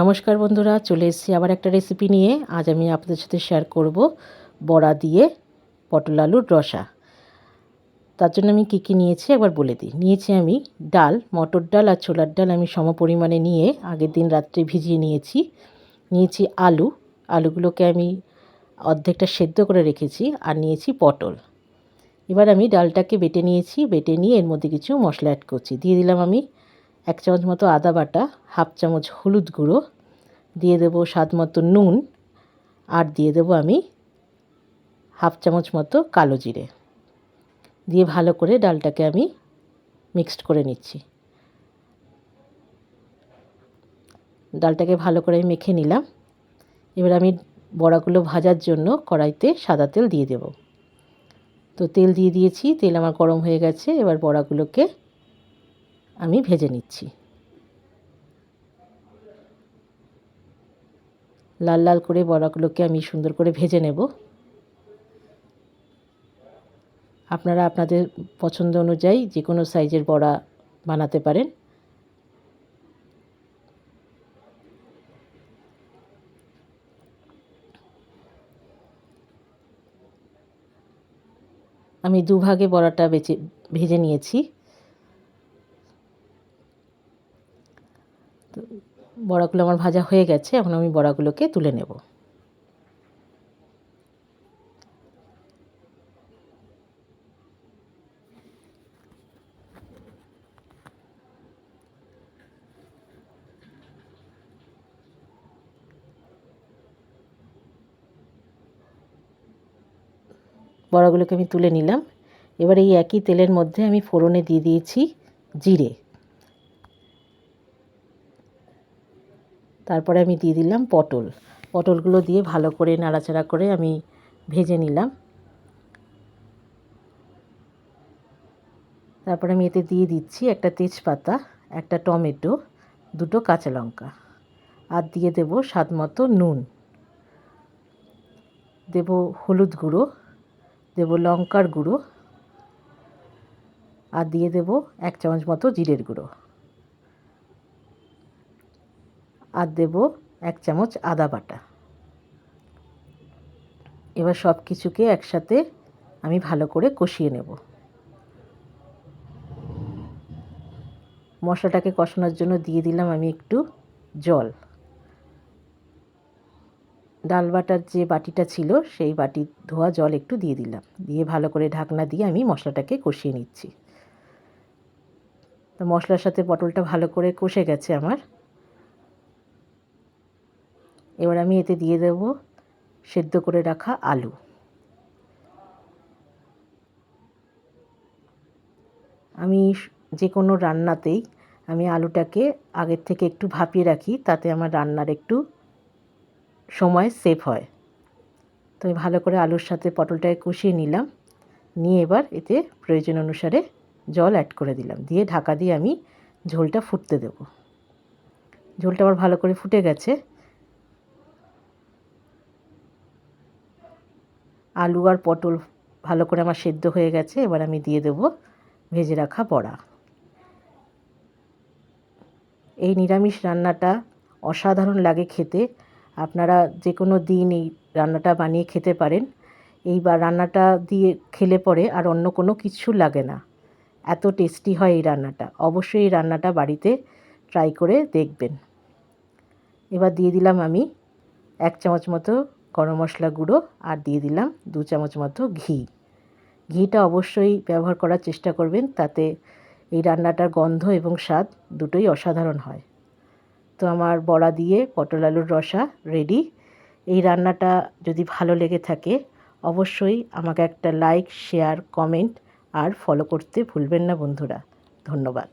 নমস্কার বন্ধুরা, চলে এসেছি আবার একটা রেসিপি নিয়ে। আজ আমি আপনাদের সাথে শেয়ার করব বড়া দিয়ে পটল আলুর রসা। তার জন্য আমি কী কী নিয়েছি একবার বলে দিই। নিয়েছি আমি ডাল, মটর ডাল আর ছোলার ডাল আমি সম পরিমাণে নিয়ে আগের দিন রাত্রে ভিজিয়ে নিয়েছি। নিয়েছি আলু, আলুগুলোকে আমি অর্ধেকটা সেদ্ধ করে রেখেছি আর নিয়েছি পটল। এবার আমি ডালটাকে বেটে নিয়েছি, বেটে নিয়ে এর মধ্যে কিছু মশলা অ্যাড করছি। দিয়ে দিলাম আমি এক চামচ মতো আদা বাটা, হাফ চামচ হলুদ গুঁড়ো, দিয়ে দেবো স্বাদ মতো নুন, আর দিয়ে দেবো আমি হাফ চামচ মতো কালো জিরে। দিয়ে ভালো করে ডালটাকে আমি মিক্সড করে নিচ্ছি। ডালটাকে ভালো করে মেখে নিলাম। এবার আমি বড়াগুলো ভাজার জন্য কড়াইতে সাদা তেল দিয়ে দেব। তো তেল দিয়ে দিয়েছি, তেল আমার গরম হয়ে গেছে, এবার বড়াগুলোকে আমি ভেজে নিচ্ছি। লাল লাল করে বড়াগুলোকে আমি সুন্দর করে ভেজে নেব। আপনারা আপনাদের পছন্দ অনুযায়ী যে কোনো সাইজের বড়া বানাতে পারেন। আমি দুভাগে বড়াটা বেচে ভেজে নিয়েছি। বড়াগুলো আমার ভাজা হয়ে গেছে, এখন আমি বড়াগুলোকে তুলে নেব। বড়াগুলোকে আমি তুলে নিলাম। এবার এই একই তেলের মধ্যে আমি ফোড়নে দিয়ে দিয়েছি জিরে। তারপরে আমি দিয়ে দিলাম পটল। পটলগুলো দিয়ে ভালো করে নাড়াচাড়া করে আমি ভেজে নিলাম। তারপরে আমি এতে দিয়ে দিচ্ছি একটা তেজপাতা, একটা টমেটো, দুটো কাঁচা লঙ্কা আর দিয়ে দেব স্বাদ মতো নুন। দেব হলুদ গুঁড়ো, দেব লঙ্কার গুঁড়ো আর দিয়ে দেব এক চামচ মতো জিরের গুঁড়ো। আর দেব এক চামচ আদা বাটা। এবার সব কিছুকে একসাথে আমি ভালো করে কষিয়ে নেব। মশলাটাকে কষানোর জন্য দিয়ে দিলাম আমি একটু জল। ডাল বাটার যে বাটিটা ছিল, সেই বাটি ধোয়া জল একটু দিয়ে দিলাম। দিয়ে ভালো করে ঢাকনা দিয়ে আমি মশলাটাকে কষিয়ে নিচ্ছি। তো মশলার সাথে পটলটা ভালো করে কষে গেছে আমার। এবার আমি এতে দিয়ে দেব সেদ্ধ করে রাখা আলু। আমি যে কোনো রান্নাতেই আমি আলুটাকে আগের থেকে একটু ভাপিয়ে রাখি, তাতে আমার রান্নার একটু সময় সেভ হয়। তো আমি ভালো করে আলুর সাথে পটলটাকে কষিয়ে নিলাম। নিয়ে এবার এতে প্রয়োজন অনুসারে জল অ্যাড করে দিলাম। দিয়ে ঢাকা দিয়ে আমি ঝোলটা ফুটতে দেব। ঝোলটা আবার ভালো করে ফুটে গেছে। আলু আর পটল ভালো করে আমার সেদ্ধ হয়ে গেছে, এবার আমি দিয়ে দেব ভেজে রাখা বড়া। এই নিরামিষ রান্নাটা অসাধারণ লাগে খেতে। আপনারা যে কোনো দিন এই রান্নাটা বানিয়ে খেতে পারেন। এই বা রান্নাটা দিয়ে খেলে পরে আর অন্য কোনো কিছু লাগে না। এত টেস্টি হয় এই রান্নাটা। অবশ্যই এই রান্নাটা বাড়িতে ট্রাই করে দেখবেন। এবার দিয়ে দিলাম আমি এক চামচ মতো গরম মশলা গুঁড়ো আর দিয়ে দিলাম দু চামচ মতো ঘি। ঘিটা অবশ্যই ব্যবহার করার চেষ্টা করবেন তাতে এই রান্নাটার গন্ধ এবং স্বাদ দুটোই অসাধারণ হয়। তো আমার বড়া দিয়ে পটল আলুর রসা রেডি এই রান্নাটা যদি ভালো লেগে থাকে, অবশ্যই আমাকে একটা লাইক শেয়ার কমেন্ট আর ফলো করতে ভুলবেন না বন্ধুরা। ধন্যবাদ।